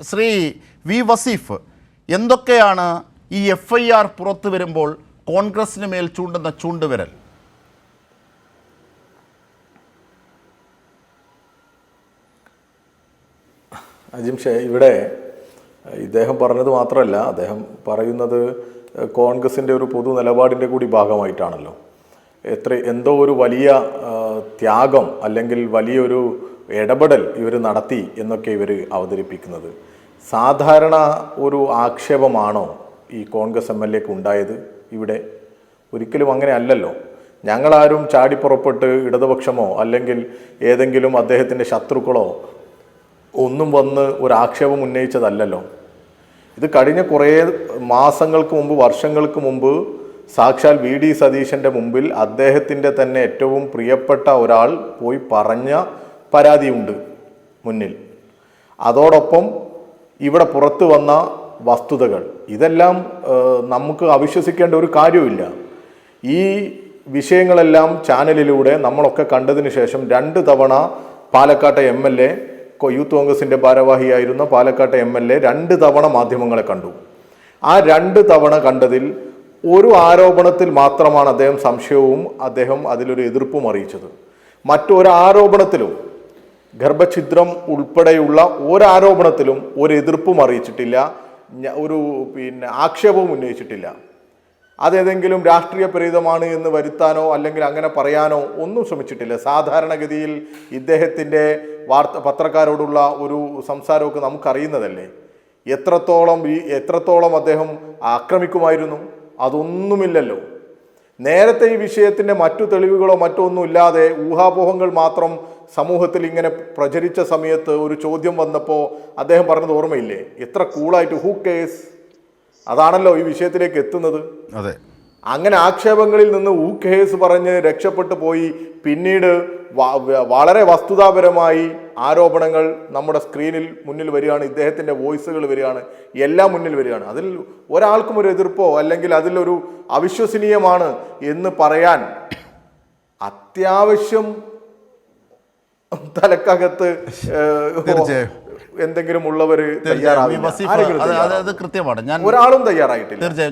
Shri V Wasif എന്തൊക്കെയാണ് ഈ F I R പുറത്തു വരുമ്പോൾ കോൺഗ്രസിന് മേൽ ചൂണ്ടുന്ന ചൂണ്ടുവിരൽ? അജിംഷെ ഇവിടെ ഇദ്ദേഹം പറഞ്ഞത് മാത്രമല്ല അദ്ദേഹം പറയുന്നത് കോൺഗ്രസിന്റെ ഒരു പൊതു നിലപാടിന്റെ കൂടി ഭാഗമായിട്ടാണല്ലോ. എത്ര എന്തോ ഒരു വലിയ ത്യാഗം അല്ലെങ്കിൽ വലിയൊരു ഇടപെടൽ ഇവർ നടത്തി എന്നൊക്കെ ഇവർ അവതരിപ്പിക്കുന്നത്. സാധാരണ ഒരു ആക്ഷേപമാണോ ഈ കോൺഗ്രസ് എം എൽ എക്ക് ഉണ്ടായത്? ഇവിടെ ഒരിക്കലും അങ്ങനെ അല്ലല്ലോ. ഞങ്ങളാരും ചാടിപ്പുറപ്പെട്ട് ഇടതുപക്ഷമോ അല്ലെങ്കിൽ ഏതെങ്കിലും അദ്ദേഹത്തിന്റെ ശത്രുക്കളോ ഒന്നും വന്ന് ഒരു ആക്ഷേപം ഉന്നയിച്ചതല്ലല്ലോ. ഇത് കഴിഞ്ഞ കുറേ മാസങ്ങൾക്ക് മുമ്പ് വർഷങ്ങൾക്ക് മുമ്പ് സാക്ഷാൽ വി. ഡി. സതീശന്റെ മുമ്പിൽ അദ്ദേഹത്തിന്റെ തന്നെ ഏറ്റവും പ്രിയപ്പെട്ട ഒരാൾ പോയി പറഞ്ഞ പരാതിയുണ്ട് മുന്നിൽ. അതോടൊപ്പം ഇവിടെ പുറത്തു വന്ന വസ്തുതകൾ. ഇതെല്ലാം നമുക്ക് അവിശ്വസിക്കേണ്ട ഒരു കാര്യമില്ല ഈ വിഷയങ്ങളെല്ലാം ചാനലിലൂടെ നമ്മളൊക്കെ കണ്ടതിന് ശേഷം രണ്ട് തവണ പാലക്കാട്ടെ എം എൽ എ യൂത്ത് കോൺഗ്രസിന്റെ ഭാരവാഹിയായിരുന്ന പാലക്കാട്ടെ എം എൽ എ രണ്ട് തവണ മാധ്യമങ്ങളെ കണ്ടു. ആ രണ്ട് തവണ കണ്ടതിൽ ഒരു ആരോപണത്തിൽ മാത്രമാണ് അദ്ദേഹം സംശയവും അദ്ദേഹം അതിലൊരു എതിർപ്പും അറിയിച്ചത്. മറ്റൊരു ആരോപണത്തിലും ഗർഭഛിദ്രം ഉൾപ്പെടെയുള്ള ഒരാരോപണത്തിലും ഒരു എതിർപ്പും അറിയിച്ചിട്ടില്ല. ഒരു പിന്നെ ആക്ഷേപവും ഉന്നയിച്ചിട്ടില്ല. അതേതെങ്കിലും രാഷ്ട്രീയ പ്രേരിതമാണ് എന്ന് വരുത്താനോ അല്ലെങ്കിൽ അങ്ങനെ പറയാനോ ഒന്നും ശ്രമിച്ചിട്ടില്ല. സാധാരണഗതിയിൽ ഇദ്ദേഹത്തിന്റെ വാർത്ത പത്രക്കാരോടുള്ള ഒരു സംസാരമൊക്കെ നമുക്കറിയുന്നതല്ലേ? എത്രത്തോളം എത്രത്തോളം അദ്ദേഹം ആക്രമിക്കുമായിരുന്നു? അതൊന്നുമില്ലല്ലോ. നേരത്തെ ഈ വിഷയത്തിന്റെ മറ്റു തെളിവുകളോ മറ്റോ ഒന്നും ഇല്ലാതെ ഊഹാപോഹങ്ങൾ മാത്രം സമൂഹത്തിൽ ഇങ്ങനെ പ്രചരിച്ച സമയത്ത് ഒരു ചോദ്യം വന്നപ്പോൾ അദ്ദേഹം പറഞ്ഞത് ഓർമ്മയില്ലേ? എത്ര കൂളായിട്ട് ഹൂ കേസ് അതാണല്ലോ ഈ വിഷയത്തിലേക്ക് എത്തുന്നത്. അതെ. അങ്ങനെ ആക്ഷേപങ്ങളിൽ നിന്ന് ഊ കേസ് പറഞ്ഞ് രക്ഷപ്പെട്ടു പോയി. പിന്നീട് വളരെ വസ്തുതാപരമായി ആരോപണങ്ങൾ നമ്മുടെ സ്ക്രീനിൽ മുന്നിൽ വരികയാണ് ഇദ്ദേഹത്തിന്റെ വോയിസുകൾ വരികയാണ് എല്ലാം മുന്നിൽ വരികയാണ്. അതിൽ ഒരാൾക്കും ഒരു എതിർപ്പോ അല്ലെങ്കിൽ അതിലൊരു അവിശ്വസനീയമാണ് എന്ന് പറയാൻ അത്യാവശ്യം തലക്കകത്ത് തീർച്ചയായും. എന്തെങ്കിലും ഉള്ളവര് തയ്യാറാവില്ല. കൃത്യമാണ്. ഞാൻ ഒരാളും തയ്യാറായിട്ടില്ല. തീർച്ചയായും.